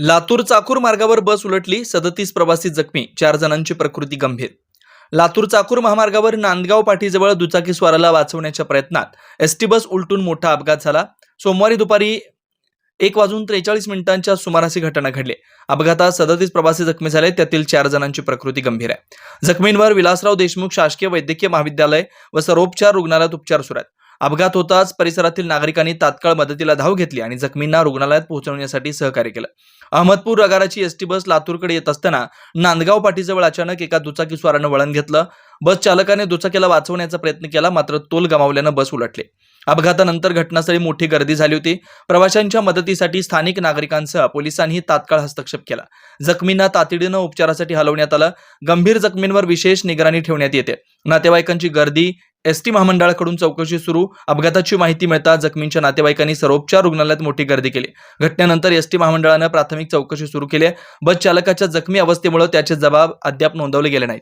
लातूर चाकूर मार्गावर बस उलटली सदतीस प्रवासी जखमी चार जणांची प्रकृती गंभीर. लातूर चाकूर महामार्गावर नांदगाव पाठीजवळ दुचाकी स्वाराला वाचवण्याच्या प्रयत्नात एस टी बस उलटून मोठा अपघात झाला. सोमवारी दुपारी एक वाजून त्रेचाळीस मिनिटांच्या सुमारास ही घटना घडली. अपघातात सदतीस प्रवासी जखमी झाले त्यातील चार जणांची प्रकृती गंभीर आहे. जखमींवर विलासराव देशमुख शासकीय वैद्यकीय महाविद्यालय व सर्वोपचार रुग्णालयात उपचार सुरू आहेत. अपघात होताच परिसरातील नागरिकांनी तात्काळ मदतीला धाव घेतली आणि जखमींना रुग्णालयात पोहोचवण्यासाठी सहकार्य केलं. अहमदपूर रगाराची एसटी बस लातूरकडे येत असताना नांदगाव पाठीजवळ अचानक एका दुचाकी स्वारानं वळण घेतलं. बस चालकाने दुचाकीला वाचवण्याचा प्रयत्न केला मात्र तोल गमावल्यानं बस उलटली. अपघातानंतर घटनास्थळी मोठी गर्दी झाली होती. प्रवाशांच्या मदतीसाठी स्थानिक नागरिकांसह पोलिसांनी तात्काळ हस्तक्षेप केला. जखमींना तातडीनं उपचारासाठी हलवण्यात आलं. गंभीर जखमींवर विशेष निगराणी ठेवण्यात येते. नातेवाईकांची गर्दी एस टी महामंडळाकडून चौकशी सुरू. अपघाताची माहिती मिळता जखमींच्या नातेवाईकांनी सर्वोपचार रुग्णालयात मोठी गर्दी केली. घटनेनंतर एसटी महामंडळानं प्राथमिक चौकशी सुरू केली. बस चालकाच्या जखमी अवस्थेमुळे त्याचे जबाब अद्याप नोंदवले गेले नाहीत.